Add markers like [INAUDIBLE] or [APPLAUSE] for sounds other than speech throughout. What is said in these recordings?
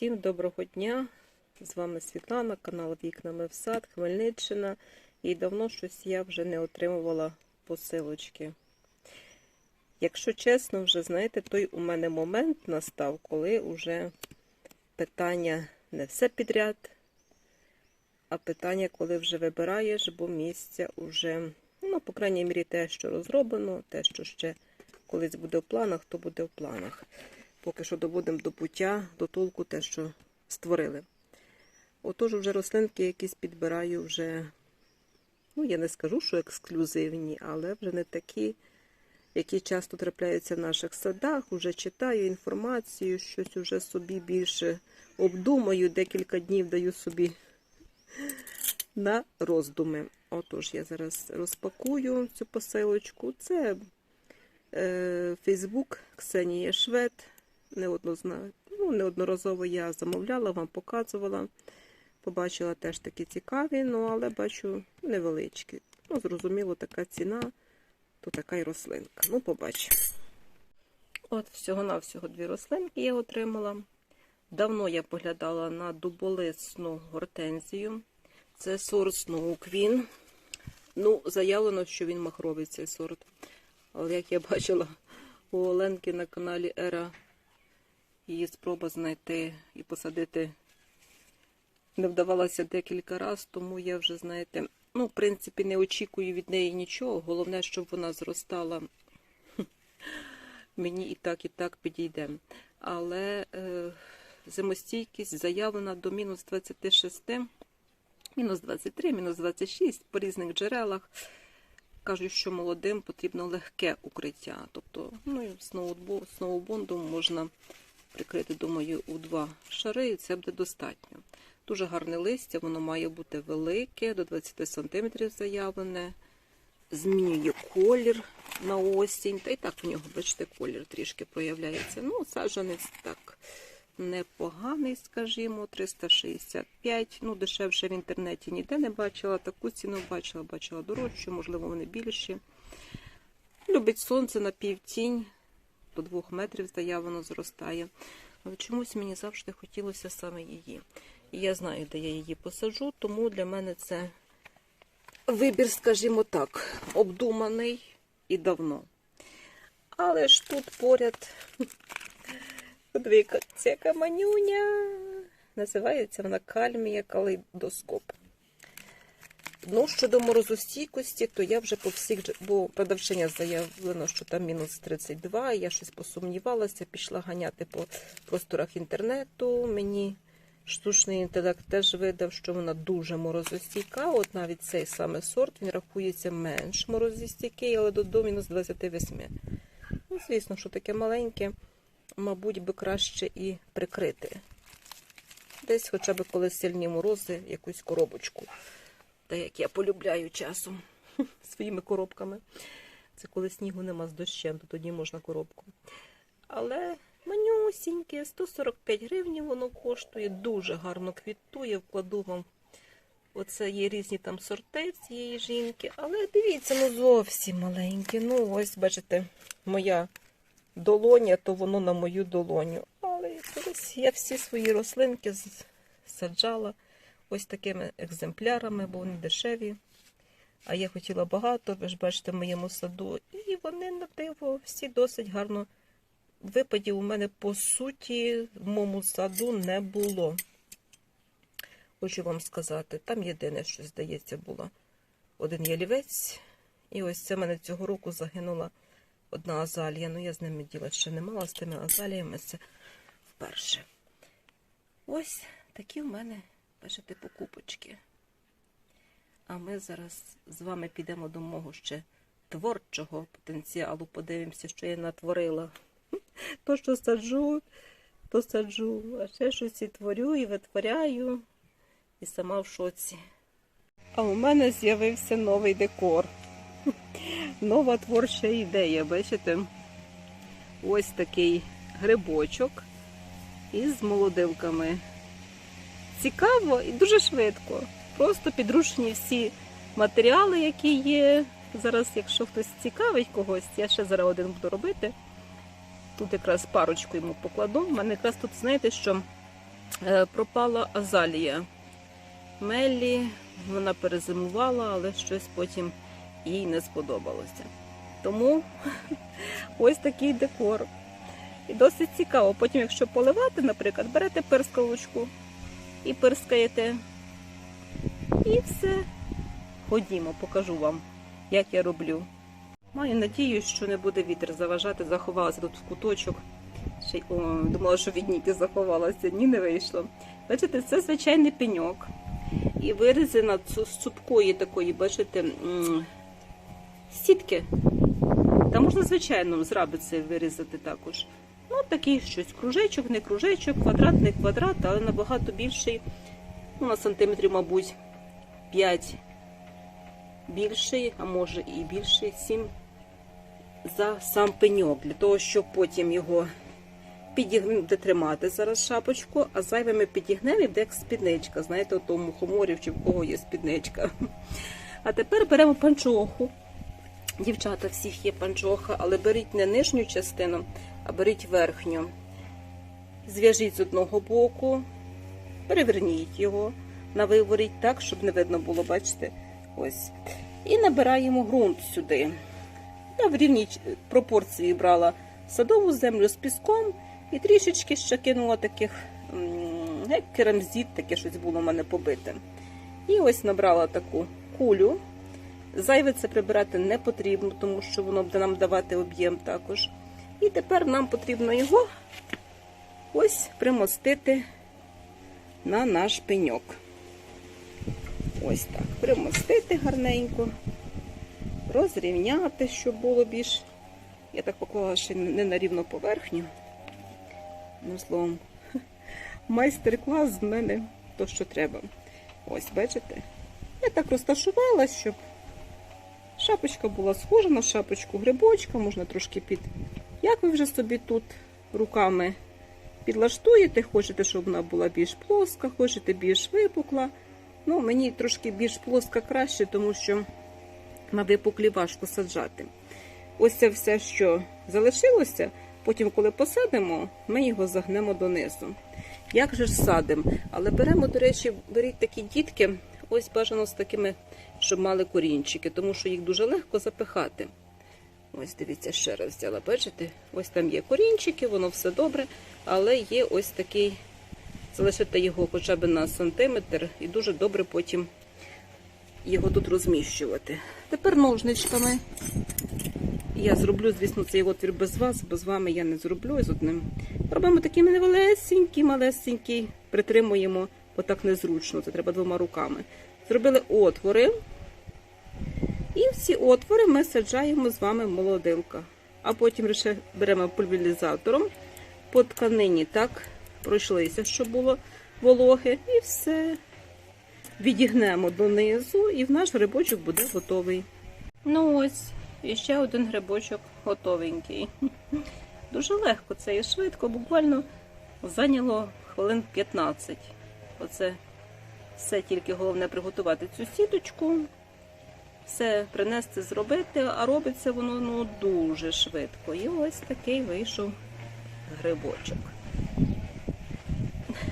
Всім доброго дня! З вами Світлана, канал Вікнами в сад, Хмельниччина. І давно щось я вже не отримувала посилочки. Якщо чесно, вже знаєте, той у мене момент настав, коли вже питання не все підряд, а питання, коли вже вибираєш, бо місця вже, ну, по крайній мірі, те, що розроблено, те, що ще колись буде в планах, то буде в планах. Поки що доводимо до пуття, до толку те, що створили. Отож, вже рослинки якісь підбираю вже, ну, я не скажу, що ексклюзивні, але вже не такі, які часто трапляються в наших садах. Уже читаю інформацію, щось уже собі більше обдумаю, декілька днів даю собі на роздуми. Отож, я зараз розпакую цю посилочку. Це е, Фейсбук Ксенія Швед. Неоднозна... Ну, неодноразово я замовляла, вам показувала. Побачила теж такі цікаві, ну але бачу невеличкі. Ну, зрозуміло, така ціна, то така й рослинка. Ну, побачимо. От, всього-навсього дві рослинки я отримала. Давно я поглядала на дуболисну гортензію. Це сорт Queen. Ну, заявлено, що він махровий цей сорт. Але як я бачила у Оленки на каналі Ера, її спроба знайти і посадити не вдавалася декілька разів, тому я вже, знаєте, ну, в принципі, не очікую від неї нічого. Головне, щоб вона зростала. [LAUGHS] Мені і так, і так підійде. Але е, зимостійкість заявлена до мінус 26, мінус 23, мінус 26 по різних джерелах. Кажуть, що молодим потрібно легке укриття. Тобто, ну, і сноубондом можна прикрити, думаю, у два шари, і це буде достатньо. Дуже гарне листя, воно має бути велике, до 20 см заявлене. Змінює колір на осінь. Та й так у нього, бачите, колір трішки проявляється. Ну, саджанець так непоганий, скажімо, 365. Ну, дешевше в інтернеті ніде не бачила. Таку ціну бачила, бачила дорожчу, можливо, вони більші. Любить сонце на півтінь, до 2 метрів заявлено зростає. Але чомусь мені завжди хотілося саме її. І я знаю, де я її посаджу, тому для мене це вибір, скажімо так, обдуманий і давно. Але ж тут поряд подивіться, ця каманюня. Називається вона кальмія калейдоскоп. Ну, щодо морозостійкості, то я вже по всіх, бо продавчиня заявлено, що там мінус 32, я щось посумнівалася, пішла ганяти по просторах інтернету. Мені штучний інтелект теж видав, що вона дуже морозостійка. От навіть цей саме сорт, він рахується менш морозостійкий, але до, до мінус 28. Ну, звісно, що таке маленьке, мабуть, би краще і прикрити. Десь хоча б коли сильні морози, якусь коробочку. Та як я полюбляю часом [LAUGHS] своїми коробками. Це коли снігу нема з дощем, то тоді можна коробку. Але манюсіньке, 145 гривень воно коштує, дуже гарно квітує, вкладу вам. Оце є різні там сорти цієї жінки. Але дивіться, ну зовсім маленьке. Ну, ось, бачите, моя долоня, то воно на мою долоню. Але я всі свої рослинки саджала ось такими екземплярами, бо вони дешеві. А я хотіла багато, ви ж бачите, в моєму саду. І вони на диво всі досить гарно. Випадів у мене, по суті, в моєму саду не було. Хочу вам сказати, там єдине, що, здається, було один ялівець. І ось це в мене цього року загинула одна азалія. Ну, я з ними діла ще не мала, з тими азаліями це вперше. Ось такі в мене бачите, покупочки. А ми зараз з вами підемо до мого ще творчого потенціалу. Подивимося, що я натворила. [LAUGHS] То, що саджу, то саджу, а ще щось і творю, і витворяю, і сама в шоці. А у мене з'явився новий декор. [LAUGHS] Нова творча ідея, бачите? Ось такий грибочок із молодилками цікаво і дуже швидко. Просто підручні всі матеріали, які є. Зараз, якщо хтось цікавить когось, я ще зараз один буду робити. Тут якраз парочку йому покладу. У мене якраз тут, знаєте, що е, пропала азалія. Меллі, вона перезимувала, але щось потім їй не сподобалося. Тому [LAUGHS] ось такий декор. І досить цікаво. Потім, якщо поливати, наприклад, берете перскалочку і перскаєте. І все. Ходімо, покажу вам, як я роблю. Маю надію, що не буде вітер заважати, заховалася тут в куточок. Ще О, думала, що від Ніки заховалася, ні, не вийшло. Бачите, це звичайний пеньок. І вирізана з цупкої такої, бачите, сітки. Та можна, звичайно, з рабиці вирізати також. Ну, такий щось кружечок, не кружечок, квадрат, не квадрат, але набагато більший. Ну, на сантиметрів, мабуть, 5 більший, а може і більший, 7 за сам пеньок, для того, щоб потім його підігнути, тримати зараз шапочку, а зайве ми підігнемо і буде як спідничка. Знаєте, у тому мухоморів чи в кого є спідничка. А тепер беремо панчоху. Дівчата, всіх є панчоха, але беріть не нижню частину, беріть верхню. Зв'яжіть з одного боку, переверніть його на виворіть так, щоб не видно було, бачите? Ось. І набираємо ґрунт сюди. Я в рівній пропорції брала садову землю з піском і трішечки ще кинула таких, як керамзит, таке щось було в мене побите. І ось набрала таку кулю. Зайве це прибирати не потрібно, тому що воно буде нам давати об'єм також. І тепер нам потрібно його ось примостити на наш пеньок. Ось так. Примостити гарненько, розрівняти, щоб було більш. Я так поклала ще не на рівну поверхню. Ну, словом, [LAUGHS] майстер-клас з мене то, що треба. Ось, бачите? Я так розташувала, щоб шапочка була схожа на шапочку грибочка, можна трошки під. Як ви вже собі тут руками підлаштуєте, хочете, щоб вона була більш плоска, хочете більш випукла. Ну, мені трошки більш плоска краще, тому що на випуклі важко саджати. Ось це все, що залишилося. Потім, коли посадимо, ми його загнемо донизу. Як же ж садимо? Але беремо, до речі, беріть такі дітки, ось бажано з такими, щоб мали корінчики, тому що їх дуже легко запихати. Ось дивіться, ще раз взяла. Бачите? Ось там є корінчики, воно все добре, але є ось такий, залишити його хоча б на сантиметр і дуже добре потім його тут розміщувати. Тепер ножничками. Я зроблю, звісно, цей отвір без вас, бо з вами я не зроблю з одним. Робимо такий малесенький, малесенький, притримуємо, бо так незручно, це треба двома руками. Зробили отвори. І всі отвори ми саджаємо з вами молодилка. А потім ще беремо пульверізатором по тканині, так, пройшлися, щоб було вологе, і все. Відігнемо донизу, і в наш грибочок буде готовий. Ну ось, і ще один грибочок готовенький. [LAUGHS] Дуже легко це і швидко, буквально зайняло хвилин 15. Оце все тільки головне приготувати цю сіточку, все принести, зробити, а робиться воно ну, дуже швидко. І ось такий вийшов грибочок.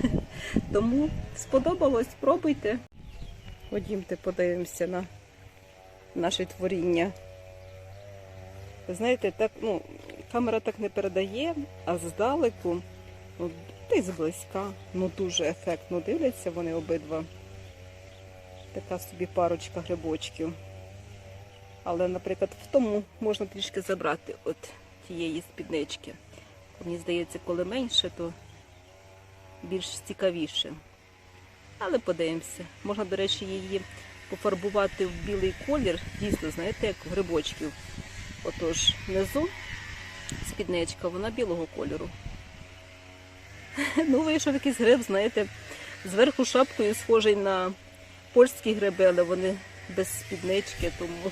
[LAUGHS] Тому сподобалось, пробуйте. Ходімте, подивимося на наше творіння. Знаєте, так, ну, камера так не передає, а здалеку, ну, десь зблизька, ну дуже ефектно дивляться вони обидва. Така собі парочка грибочків. Але, наприклад, в тому можна трішки забрати от тієї спіднички. Мені здається, коли менше, то більш цікавіше. Але подивимося. Можна, до речі, її пофарбувати в білий колір. Дійсно, знаєте, як в грибочків. Отож, внизу спідничка, вона білого кольору. Ну, вийшов якийсь гриб, знаєте, зверху шапкою схожий на польські гриби, але вони без спіднички, тому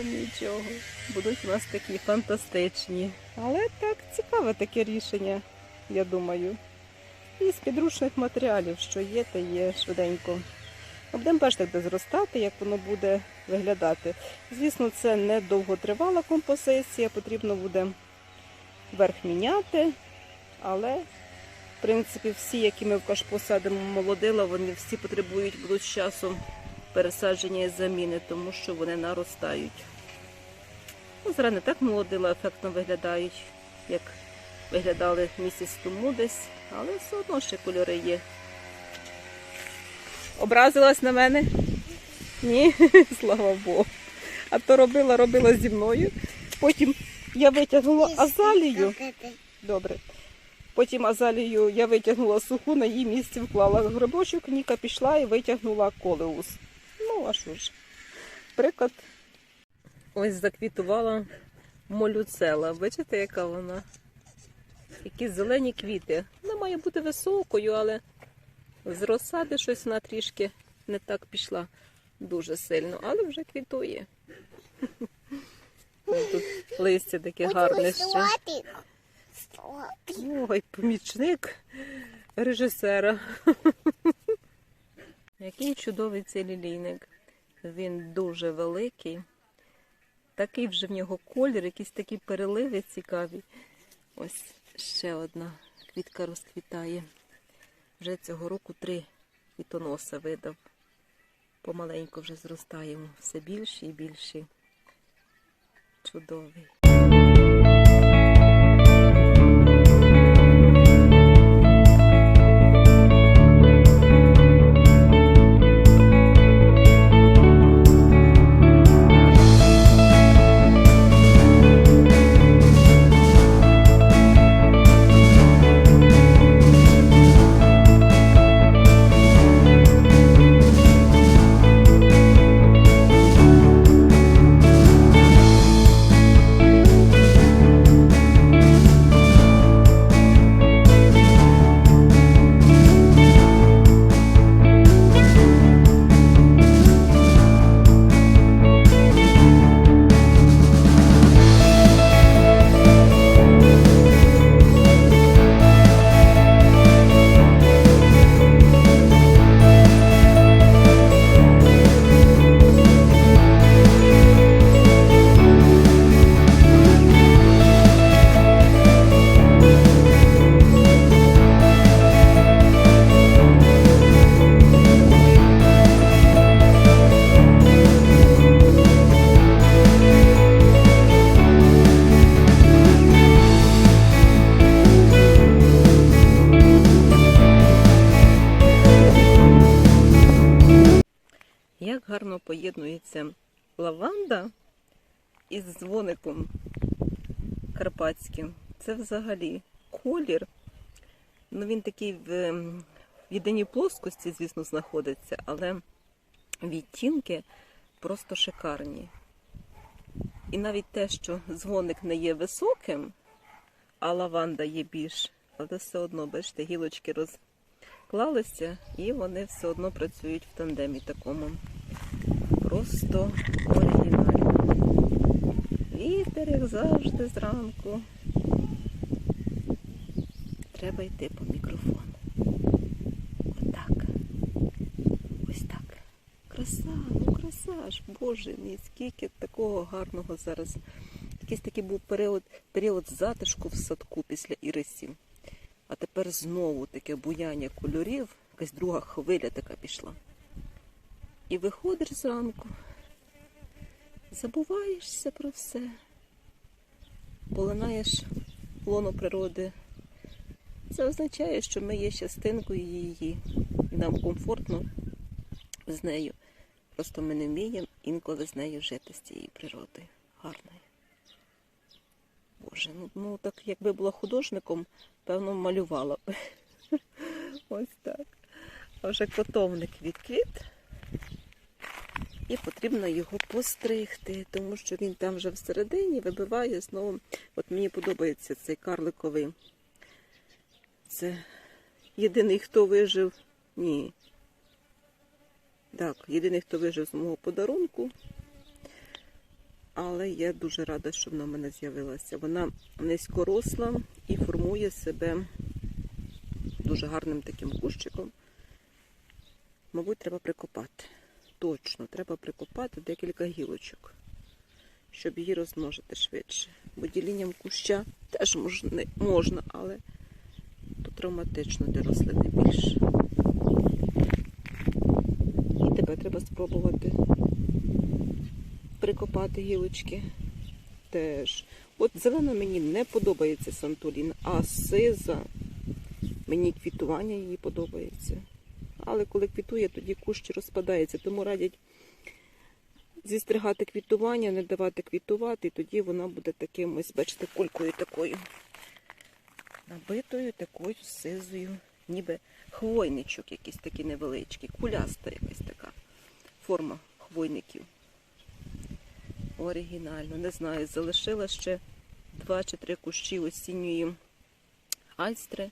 нічого. Будуть у нас такі фантастичні. Але так, цікаве таке рішення, я думаю. І з підручних матеріалів, що є, та є швиденько. Будемо бачити, де зростати, як воно буде виглядати. Звісно, це не довготривала композиція, потрібно буде верх міняти, але в принципі, всі, які ми в кашпо садимо молодила, вони всі потребують будуть з часом пересадження і заміни, тому що вони наростають. Ну, зараз не так молодила ефектно виглядають, як виглядали місяць тому десь, але все одно ще кольори є. Образилась на мене? Ні, [LAUGHS] слава Богу. А то робила, робила зі мною. Потім я витягнула азалію. Добре. Потім азалію я витягнула суху, на її місці вклала грибочок, Ніка пішла і витягнула колеус. Ну, а що ж? Приклад. Ось заквітувала молюцела. Бачите, яка вона? Які зелені квіти. Вона має бути високою, але з розсади щось вона трішки не так пішла дуже сильно, але вже квітує. Тут листя таке гарне ще. Ой, помічник режисера. Який чудовий цей лілійник. Він дуже великий. Такий вже в нього колір, якісь такі переливи цікаві. Ось ще одна квітка розквітає. Вже цього року три квітоноса видав. Помаленьку вже зростаємо. Все більші і більші. Чудовий. Поєднується лаванда із дзвоником карпатським. Це взагалі колір. Ну, він такий в, ем, в єдиній плоскості, звісно, знаходиться, але відтінки просто шикарні. І навіть те, що дзвоник не є високим, а лаванда є більш, але все одно, бачите, гілочки розклалися, і вони все одно працюють в тандемі такому. Просто оригінально. Вітер, як завжди, зранку. Треба йти по мікрофон. Отак. Ось так. Краса, ну краса ж, Боже мій, скільки такого гарного зараз. Якийсь такий був період, період затишку в садку після ірисів. А тепер знову таке буяння кольорів, якась друга хвиля така пішла. І виходиш зранку, забуваєшся про все, полинаєш лоно природи. Це означає, що ми є частинкою її, і нам комфортно з нею. Просто ми не вміємо інколи з нею жити з цією природою. Гарною. Боже, ну, ну так якби була художником, певно, малювала б. [LAUGHS] Ось так. А вже котовник відквіт. І потрібно його постригти, тому що він там вже всередині вибиває знову. От мені подобається цей карликовий. Це єдиний, хто вижив. Ні. Так, єдиний, хто вижив з мого подарунку. Але я дуже рада, що вона в мене з'явилася. Вона низькоросла і формує себе дуже гарним таким кущиком. Мабуть, треба прикопати. Точно, треба прикопати декілька гілочок, щоб її розмножити швидше. Бо ділінням куща теж можна, але тут травматично для рослини більше. І тебе треба спробувати прикопати гілочки. Теж. От зелена мені не подобається Сантолін, а сиза мені квітування її подобається. Але коли квітує, тоді кущ розпадається. Тому радять зістригати квітування, не давати квітувати, і тоді вона буде таким ось, бачите, кулькою такою. Набитою такою сизою, ніби хвойничок якийсь такий невеличкий, куляста якась така форма хвойників. Оригінально, не знаю, залишила ще два чи три кущі осінньої альстри.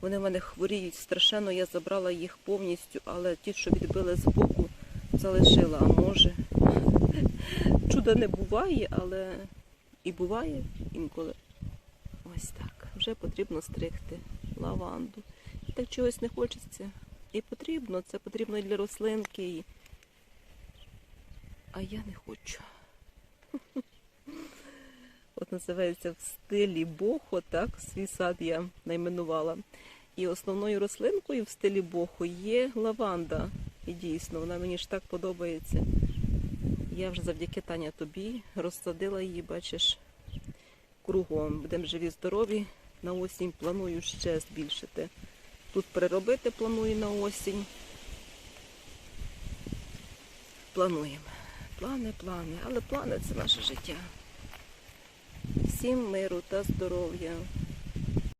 Вони в мене хворіють страшенно, я забрала їх повністю, але ті, що відбили з боку, залишила. А може, [LAUGHS] чуда не буває, але і буває інколи. Ось так. Вже потрібно стригти лаванду. І так чогось не хочеться. І потрібно, це потрібно і для рослинки. А я не хочу. [LAUGHS] От називається в стилі бохо, так, свій сад я найменувала. І основною рослинкою в стилі бохо є лаванда. І дійсно, вона мені ж так подобається. Я вже завдяки Таня тобі розсадила її, бачиш, кругом. Будемо живі, здорові. На осінь планую ще збільшити. Тут переробити планую на осінь. Плануємо. Плани, плани, але плани це наше життя. Всім миру та здоров'я.